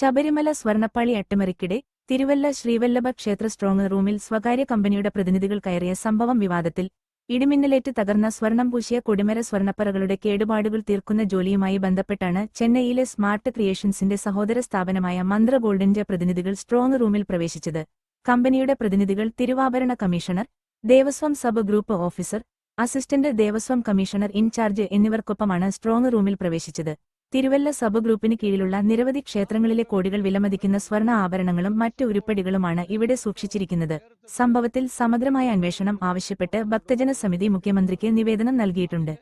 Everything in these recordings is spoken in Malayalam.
ശബരിമല സ്വർണപ്പാളി അട്ടിമറിക്കിടെ തിരുവല്ല ശ്രീവല്ലഭ ക്ഷേത്ര സ്ട്രോങ് റൂമിൽ സ്വകാര്യ കമ്പനിയുടെ പ്രതിനിധികൾ കയറിയ സംഭവം വിവാദത്തിൽ ഇടിമിന്നലേറ്റ് തകർന്ന സ്വർണം പൂശിയ കൊടിമര സ്വർണപ്പറകളുടെ കേടുപാടുകൾ തീർക്കുന്ന ജോലിയുമായി ബന്ധപ്പെട്ടാണ് ചെന്നൈയിലെ സ്മാർട്ട് ക്രിയേഷൻസിന്റെ സഹോദര സ്ഥാപനമായ മന്ത്ര ഗോൾഡിന്റെ പ്രതിനിധികൾ സ്ട്രോങ് റൂമിൽ പ്രവേശിച്ചത്. കമ്പനിയുടെ പ്രതിനിധികൾ തിരുവാഭരണ commissioner Devaswom sub group officer assistant Devaswom commissioner in charge എന്നിവർക്കൊപ്പമാണ് strong റൂമിൽ പ്രവേശിച്ചത്. തിരുവല്ല സബ് ഗ്രൂപ്പിന് കീഴിലുള്ള നിരവധി ക്ഷേത്രങ്ങളിലെ കോടികൾ വിലമതിക്കുന്ന സ്വർണ ആഭരണങ്ങളും മറ്റ് ഉരുപ്പടികളുമാണ് ഇവിടെ സൂക്ഷിച്ചിരിക്കുന്നത്. സംഭവത്തിൽ സമഗ്രമായ അന്വേഷണം ആവശ്യപ്പെട്ട് ഭക്തജന സമിതി മുഖ്യമന്ത്രിക്ക് നിവേദനം നൽകിയിട്ടുണ്ട്.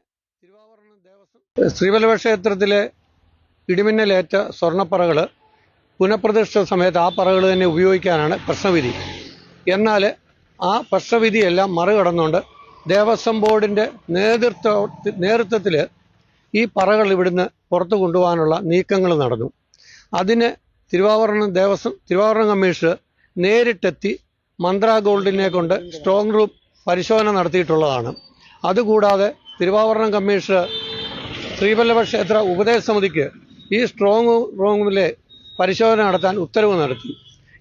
ശ്രീവല്ലഭ ക്ഷേത്രത്തിലെ ഇടിമിന്നലേറ്റ സ്വർണപ്പറകൾ പുനഃപ്രതിഷ്ഠ സമയത്ത് ആ പറകൾ തന്നെ ഉപയോഗിക്കാനാണ് പ്രശ്നവിധി. എന്നാൽ ആ പ്രശ്നവിധിയെല്ലാം മറികടന്നുകൊണ്ട് ദേവസ്വം ബോർഡിന്റെ നേതൃത്വ നേതൃത്വത്തിൽ ഈ പറകൾ ഇവിടുന്ന് പുറത്തു കൊണ്ടുപോകാനുള്ള നീക്കങ്ങൾ നടന്നു. അതിന് തിരുവാഭരണം ദേവസ്വം തിരുവാഭരണം കമ്മീഷൻ നേരിട്ടെത്തി മന്ത്ര ഗോൾഡിനെ കൊണ്ട് സ്ട്രോങ് റൂം പരിശോധന നടത്തിയിട്ടുള്ളതാണ്. അതുകൂടാതെ തിരുവാഭരണം കമ്മീഷൻ ശ്രീവല്ലഭ ക്ഷേത്ര ഉപദേശ സമിതിക്ക് ഈ സ്ട്രോങ് റൂമിലെ പരിശോധന നടത്താൻ ഉത്തരവ് നടത്തി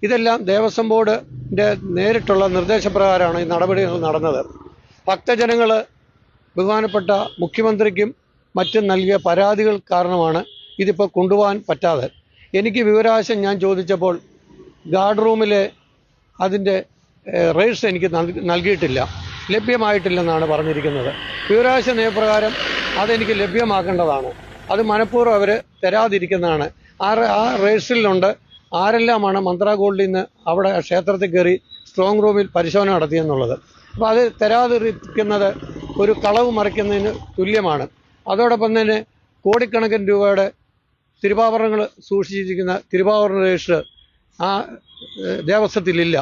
ഇതെല്ലാം ദേവസ്വം ബോർഡിന്റെ നേരിട്ടുള്ള നിർദ്ദേശപ്രകാരമാണ് ഈ നടപടികൾ നടന്നത്. ഭക്തജനങ്ങൾ ബഹുമാനപ്പെട്ട മുഖ്യമന്ത്രിക്കും മറ്റും നൽകിയ പരാതികൾ കാരണമാണ് ഇതിപ്പോൾ കൊണ്ടുപോകാൻ പറ്റാതെ. എനിക്ക് വിവരാശം ഞാൻ ചോദിച്ചപ്പോൾ ഗാർഡ് റൂമിലെ അതിന്റെ റേഴ്സ് എനിക്ക് നൽകി- നൽകിയിട്ടില്ല. ലഭ്യമായിട്ടില്ലെന്നാണ് പറഞ്ഞിരിക്കുന്നത്. വിവരാശ നിയമപ്രകാരം അതെനിക്ക് ലഭ്യമാക്കേണ്ടതാണ്. അത് മനഃപൂർവം അവർ തരാതിരിക്കുന്നതാണ്. ആ ആ റേഴ്സിലുണ്ട് ആരെല്ലാമാണ് മന്ത്ര ഗോൾഡിൽ നിന്ന് അവിടെ ക്ഷേത്രത്തിൽ കയറി സ്ട്രോങ് റൂമിൽ പരിശോധന നടത്തിയെന്നുള്ളത്. അപ്പോൾ അത് തരാതിരിക്കുന്നത് ഒരു കളവ് മറിക്കുന്നതിന് തുല്യമാണ്. അതോടൊപ്പം തന്നെ കോടിക്കണക്കിന് രൂപയുടെ തിരുവാഭരണങ്ങൾ സൂക്ഷിച്ചിരിക്കുന്ന തിരുവാഭരണ രജിസ്റ്റർ ആ ദേവസ്വത്തിലില്ല.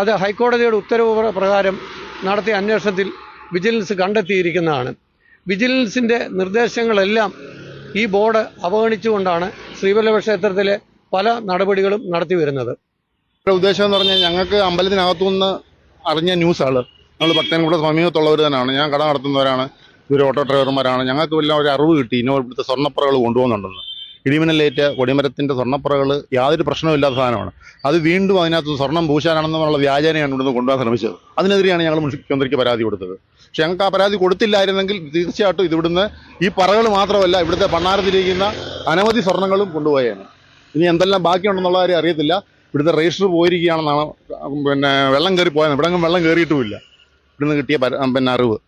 അത് ഹൈക്കോടതിയുടെ ഉത്തരവ് പ്രകാരം നടത്തിയ അന്വേഷണത്തിൽ വിജിലൻസ് കണ്ടെത്തിയിരിക്കുന്നതാണ്. വിജിലൻസിന്റെ നിർദ്ദേശങ്ങളെല്ലാം ഈ ബോർഡ് അവഗണിച്ചുകൊണ്ടാണ് ശ്രീവല്ലഭ ക്ഷേത്രത്തിലെ പല നടപടികളും നടത്തി വരുന്നത്. ഉദ്ദേശം എന്ന് പറഞ്ഞാൽ ഞങ്ങൾക്ക് അമ്പലത്തിനകത്തു നിന്ന് അറിഞ്ഞ ന്യൂസാണ്. നമ്മൾ ഭക്തൻകുടെ സമീപത്തുള്ളവർ തന്നെയാണ്. ഞാൻ കട നടത്തുന്നവരാണ്. ഇവർ ഓട്ടോ ഡ്രൈവർമാരാണ്. ഞങ്ങൾക്ക് വല്ല ഒരു അറിവ് കിട്ടി. ഇന്നോ ഇവിടുത്തെ സ്വർണപ്പുറകൾ കൊണ്ടുപോകുന്നുണ്ടെന്ന്. ഇടിമിന്നലേറ്റ് കൊടിമരത്തിന്റെ സ്വർണപ്പുറകൾ യാതൊരു പ്രശ്നവുമില്ലാത്ത സാധനമാണ്. അത് വീണ്ടും അതിനകത്ത് സ്വർണം പൂശാനാണെന്നുള്ള വ്യാജനയാണ് ഇവിടുന്ന് കൊണ്ടുപോകാൻ ശ്രമിച്ചത്. അതിനെതിരെയാണ് ഞങ്ങൾ മുഖ്യമന്ത്രിക്ക് പരാതി കൊടുത്തത്. പക്ഷെ ഞങ്ങൾക്ക് ആ പരാതി കൊടുത്തില്ലായിരുന്നെങ്കിൽ തീർച്ചയായിട്ടും ഇത് ഇവിടുന്ന് ഈ പറകൾ മാത്രമല്ല ഇവിടുത്തെ പണ്ണാരത്തിലിരിക്കുന്ന അനവധി സ്വർണങ്ങളും കൊണ്ടുപോയേനെ. ഇനി എന്തെല്ലാം ബാക്കിയുണ്ടെന്നുള്ള കാര്യം അറിയത്തില്ല. ഇവിടുത്തെ രജിസ്റ്റർ പോയിരിക്കുകയാണെന്നാണ് പിന്നെ വെള്ളം കയറി പോയത് ഇവിടെ വെള്ളം കയറിയിട്ടുമില്ല. ഇവിടുന്ന് കിട്ടിയ പിന്നെ അറിവ്.